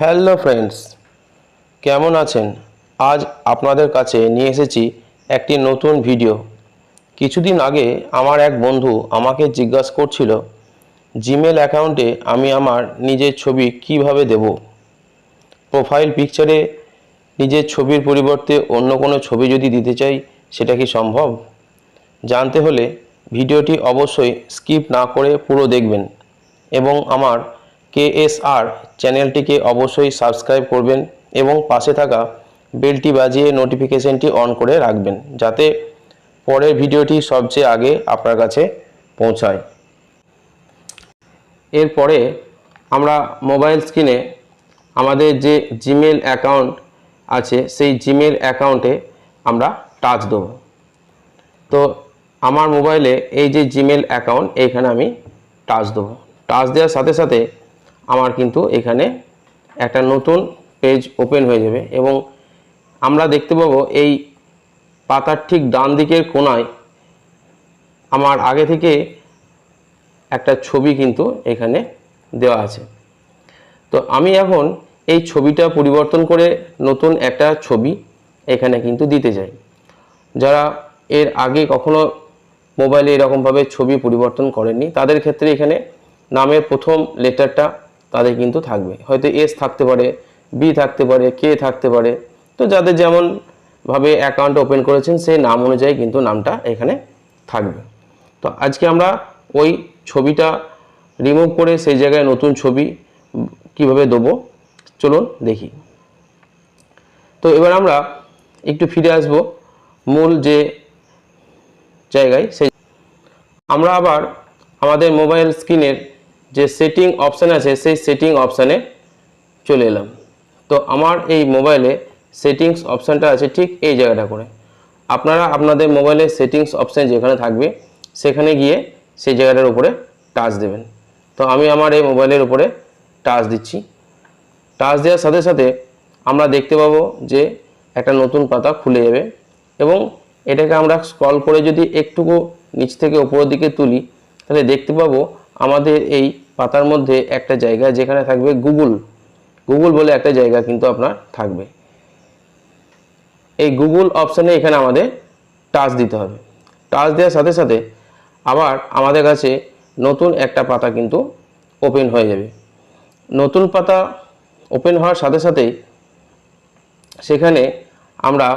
Hello friends, কেমন আছেন? আজ আপনাদের কাছে নিয়ে এসেছি একটি নতুন ভিডিও। কিছুদিন আগে আমার এক বন্ধু আমাকে জিজ্ঞাসা করছিল জিমেল অ্যাকাউন্টে আমি আমার নিজের ছবি কীভাবে দেব? প্রোফাইল পিকচারে নিজের ছবির পরিবর্তে অন্য কোনো ছবি যদি দিতে চাই, সেটা কি সম্ভব? জানতে হলে ভিডিওটি অবশ্যই স্কিপ না করে পুরো দেখবেন এবং আমার কেএসআর চ্যানেলটিকে অবশ্যই সাবস্ক্রাইব করবেন এবং পাশে থাকা বেলটি বাজিয়ে নোটিফিকেশনটি অন করে রাখবেন যাতে পরের ভিডিওটি সবচেয়ে আগে আপনার কাছে পৌঁছায়। এরপরে আমরা মোবাইল স্ক্রিনে আমাদের যে জিমেল অ্যাকাউন্ট আছে, সেই জিমেল অ্যাকাউন্টে আমরা টাচ দেবো। তো আমার মোবাইলে এই যে জিমেল অ্যাকাউন্ট, এইখানে আমি টাচ দেবো। টাচ দেওয়ার সাথে সাথে আমার কিন্তু এখানে একটা নতুন পেজ ওপেন হয়ে যাবে এবং আমরা দেখতে পাবো এই পাতার ঠিক ডান দিকের কোনায় আমার আগে থেকে একটা ছবি কিন্তু এখানে দেওয়া আছে। তো আমি এখন এই ছবিটা পরিবর্তন করে নতুন একটা ছবি এখানে কিন্তু দিতে চাই। যারা এর আগে কখনো মোবাইলে এরকমভাবে ছবি পরিবর্তন করেননি, তাদের ক্ষেত্রে এখানে নামের প্রথম লেটারটা তাদের কিন্তু থাকবে। হয়তো এস থাকতে পারে, বি থাকতে পারে, কে থাকতে পারে। তো যাদের যেমন ভাবে অ্যাকাউন্ট ওপেন করেছেন, সেই নাম অনুযায়ী কিন্তু নামটা এখানে থাকবে। তো আজকে আমরা ওই ছবিটা রিমুভ করে সেই জায়গায় নতুন ছবি কীভাবে দেবো, চলুন দেখি। তো এবার আমরা একটু ফিরে আসব মূল যে জায়গায়, সেই আমরা আবার আমাদের মোবাইল স্ক্রিনের যে সেটিং অপশান আছে, সেই সেটিং অপশানে চলে এলাম। তো আমার এই মোবাইলে সেটিংস অপশানটা আছে ঠিক এই জায়গাটা করে। আপনারা আপনাদের মোবাইলের সেটিংস অপশান যেখানে থাকবে, সেখানে গিয়ে সেই জায়গাটার উপরে টাচ দেবেন। তো আমি আমার এই মোবাইলের উপরে টাচ দিচ্ছি। টাচ দেওয়ার সাথে সাথে আমরা দেখতে পাবো যে একটা নতুন পাতা খুলে যাবে এবং এটাকে আমরা স্ক্রল করে যদি একটুকু নিচ থেকে উপরের দিকে তুলি, তাহলে দেখতে পাবো আমাদের এই পাতার মধ্যে একটা জায়গা যেখানে থাকবে গুগল। গুগল বলে একটা জায়গা কিন্তু আপনার থাকবে। এই গুগল অপশানে এখানে আমাদের টাচ দিতে হবে। টাচ দেওয়ার সাথে সাথে আবার আমাদের কাছে নতুন একটা পাতা কিন্তু ওপেন হয়ে যাবে। নতুন পাতা ওপেন হওয়ার সাথে সাথেই সেখানে আমরা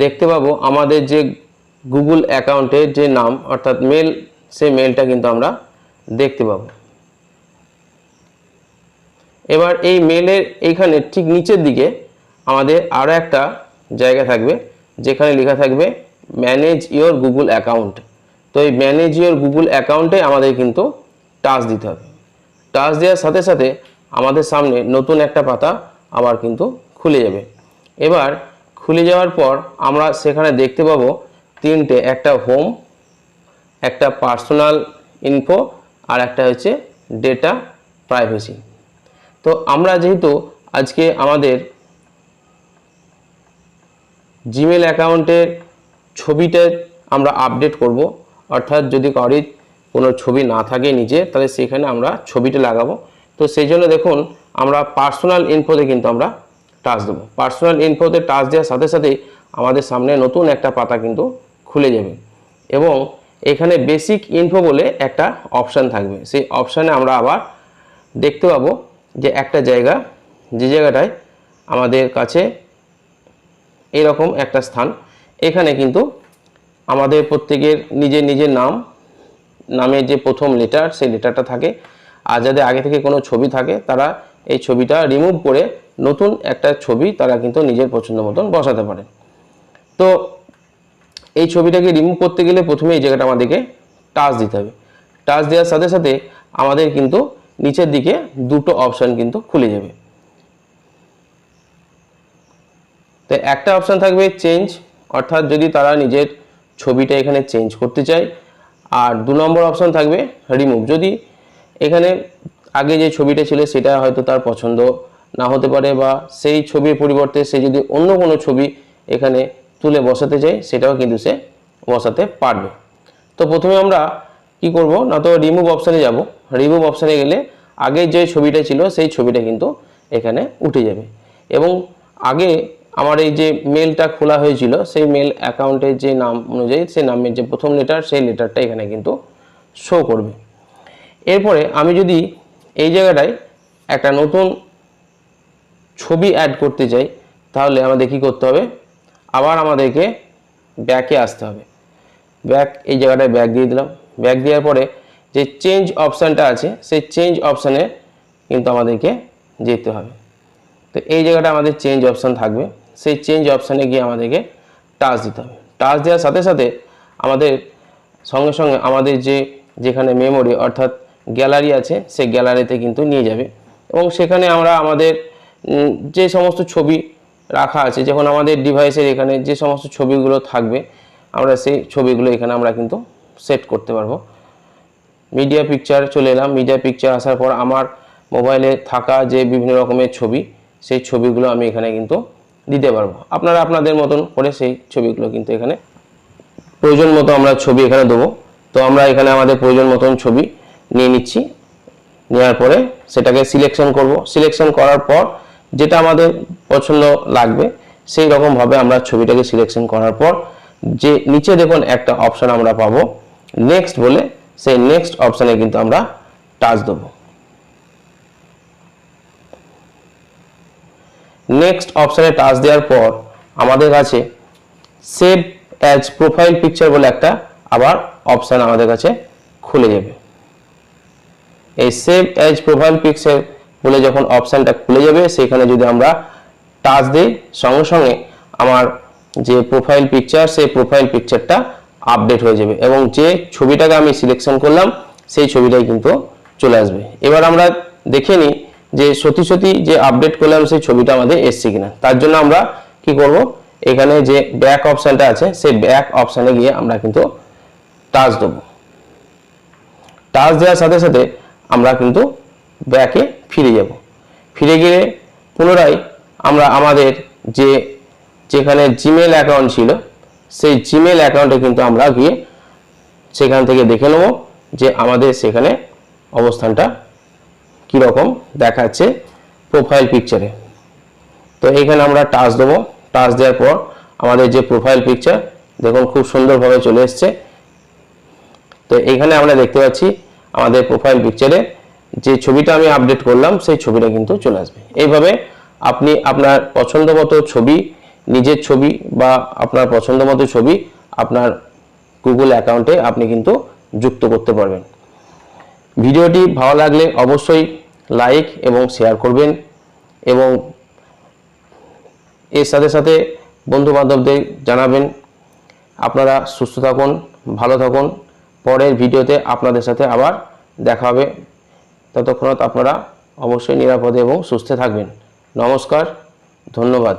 দেখতে পাবো আমাদের যে গুগল অ্যাকাউন্টের যে নাম, অর্থাৎ মেল সেই মেলটা কিন্তু আমরা দেখতে পাবো। এবার এই মেলের এইখানে ঠিক নিচের দিকে আমাদের আরও একটা জায়গা থাকবে, যেখানে লেখা থাকবে ম্যানেজ ইওর গুগল অ্যাকাউন্ট তো এই ম্যানেজ ইওর গুগল অ্যাকাউন্টে আমাদের কিন্তু টাচ দিতে হবে। টাচ দেওয়ার সাথে সাথে আমাদের সামনে নতুন একটা পাতা আবার কিন্তু খুলে যাবে। এবার খুলে যাওয়ার পর আমরা সেখানে দেখতে পাবো তিনটে, একটা হোম একটা পার্সোনাল ইনফো আর একটা হচ্ছে ডেটা প্রাইভেসি তো আমরা যেহেতু আজকে আমাদের জিমেল অ্যাকাউন্টের ছবিটা আমরা আপডেট করব, অর্থাৎ যদি কারোর কোনো ছবি না থাকে নিজে তাহলে সেখানে আমরা ছবিটা লাগাবো। তো সেই জন্য দেখুন, আমরা পার্সোনাল ইনফোতে কিন্তু আমরা টাচ দেবো। পার্সোনাল ইনফোতে টাচ দেওয়ার সাথে সাথেই আমাদের সামনে নতুন একটা পাতা কিন্তু খুলে যাবে। এবং এখানে বেসিক ইনফো বলে একটা অপশান থাকবে। সেই অপশানে আমরা আবার দেখতে পাবো যে একটা জায়গা, যে জায়গাটায় আমাদের কাছে এরকম একটা স্থান। এখানে কিন্তু আমাদের প্রত্যেকের নিজের নিজের নাম, নামের যে প্রথম লেটার সেই লেটারটা থাকে। আর যাদের আগে থেকে কোনো ছবি থাকে, তারা এই ছবিটা রিমুভ করে নতুন একটা ছবি তারা কিন্তু নিজের পছন্দ মতন বসাতে পারে। তো এই ছবিটাকে রিমুভ করতে গেলে প্রথমে এই জায়গাটা আমাদেরকে টাচ দিতে হবে। টাচ দেওয়ার সাথে সাথে আমাদের কিন্তু নিচের দিকে দুটো অপশান কিন্তু খুলে যাবে। তো একটা অপশান থাকবে চেঞ্জ অর্থাৎ যদি তারা নিজের ছবিটা এখানে চেঞ্জ করতে চায়। আর দু নম্বর অপশান থাকবে রিমুভ যদি এখানে আগে যে ছবিটা ছিল সেটা হয়তো তার পছন্দ না হতে পারে বা সেই ছবির পরিবর্তে সে যদি অন্য কোনো ছবি এখানে তুলে বসাতে চায় সেটাও কিন্তু সে বসাতে পারবে। তো প্রথমে আমরা কি করব? না তো রিমুভ অপশানে যাব। রিমুভ অপশানে গেলে আগে যে ছবিটা ছিল, সেই ছবিটা কিন্তু এখানে উঠে যাবে। এবং আগে আমার এই যে মেলটা খোলা হয়েছিল, সেই মেল অ্যাকাউন্টের যে নাম অনুযায়ী, সেই নামের যে প্রথম লেটার সেই লেটারটা এখানে কিন্তু শো করবে। এরপরে আমি যদি এই জায়গাটায় একটা নতুন ছবি অ্যাড করতে চাই, তাহলে আমাদের কী করতে হবে? আবার আমাদেরকে ব্যাকে আসতে হবে। ব্যাক এই জায়গাটায় ব্যাক দিয়ে দিলাম। ব্যাক দেওয়ার পরে যে চেঞ্জ অপশানটা আছে, সেই চেঞ্জ অপশানে কিন্তু আমাদেরকে যেতে হবে। তো এই জায়গাটা আমাদের চেঞ্জ অপশান থাকবে। সেই চেঞ্জ অপশানে গিয়ে আমাদেরকে টাচ দিতে হবে। টাচ দেওয়ার সাথে সাথে আমাদের সঙ্গে সঙ্গে আমাদের যে, যেখানে মেমোরি অর্থাৎ গ্যালারি আছে, সেই গ্যালারিতে কিন্তু নিয়ে যাবে। এবং সেখানে আমরা আমাদের যে সমস্ত ছবি রাখা আছে। যখন আমাদের ডিভাইসের এখানে যে সমস্ত ছবিগুলো থাকবে, আমরা সেই ছবিগুলো এখানে আমরা কিন্তু সেট করতে পারব। মিডিয়া পিকচার চলে এলাম। মিডিয়া পিকচার আসার পর আমার মোবাইলে থাকা যে বিভিন্ন রকমের ছবি, সেই ছবিগুলো আমি এখানে কিন্তু দিতে পারব। আপনারা আপনাদের মতন করে সেই ছবিগুলো কিন্তু এখানে প্রয়োজন মতো আমরা ছবি এখানে দেবো। তো আমরা এখানে আমাদের প্রয়োজন মতন ছবি নিয়ে নিচ্ছি। নেওয়ার পরে সেটাকে সিলেকশন করব। সিলেকশন করার পর যেটা আমাদের পছন্দ লাগবে, সেই রকমভাবে আমরা ছবিটাকে সিলেকশন করার পর যে নিচে দেখুন একটা অপশন আমরা পাবো। নেক্সট বলে সেই নেক্সট অপশানে কিন্তু আমরা টাচ দেবো। নেক্সট অপশানে টাচ দেওয়ার পর আমাদের কাছে সেভ অ্যাজ প্রোফাইল পিকচার বলে একটা আবার অপশান আমাদের কাছে খুলে যাবে। এই সেভ অ্যাজ প্রোফাইল পিকচার বলে যখন অপশানটা খুলে যাবে, সেখানে যদি আমরা টাচ দিই, সঙ্গে সঙ্গে আমার যে প্রোফাইল পিকচার সেই প্রোফাইল পিকচারটা আপডেট হয়ে যাবে এবং যে ছবিটাকে আমি সিলেকশন করলাম, সেই ছবিটাই কিন্তু চলে আসবে। এবার আমরা দেখে নিই যে সত্যি সত্যি যে আপডেট করলাম, সেই ছবিটা আমাদের এসছে কিনা। তার জন্য আমরা কি করব? এখানে যে ব্যাক অপশানটা আছে, সেই ব্যাক অপশানে গিয়ে আমরা কিন্তু টাচ দেবো। টাচ দেওয়ার সাথে সাথে আমরা কিন্তু ব্যাকে ফিরে যাব। ফিরে গিয়ে পুনরায় আমরা আমাদের যে, যেখানে জিমেল অ্যাকাউন্ট ছিল, সেই জিমেল অ্যাকাউন্টে কিন্তু আমরা গিয়ে সেখান থেকে দেখে নেব যে আমাদের সেখানে অবস্থানটা কীরকম দেখাচ্ছে প্রোফাইল পিকচারে তো এখানে আমরা টাচ দেবো। টাচ দেওয়ার পর আমাদের যে প্রোফাইল পিকচার দেখুন খুব সুন্দরভাবে চলে এসছে। তো এখানে আমরা দেখতে পাচ্ছি আমাদের প্রোফাইল পিকচারে যে ছবিটা আমি আপডেট করলাম, সেই ছবিটা কিন্তু চলে আসবে। এইভাবে আপনি আপনার পছন্দ মতো ছবি, নিজের ছবি বা আপনার পছন্দ মতো ছবি আপনার গুগল অ্যাকাউন্টে আপনি কিন্তু যুক্ত করতে পারবেন। ভিডিওটি ভালো লাগলে অবশ্যই লাইক এবং শেয়ার করবেন এবং এর সাথে সাথে বন্ধু বান্ধবদের জানাবেন। আপনারা সুস্থ থাকুন, ভালো থাকুন। পরের ভিডিওতে আপনাদের সাথে আবার দেখা হবে। ততক্ষণত আপনারা অবশ্যই নিরাপদে এবং সুস্থে থাকবেন। নমস্কার ধন্যবাদ।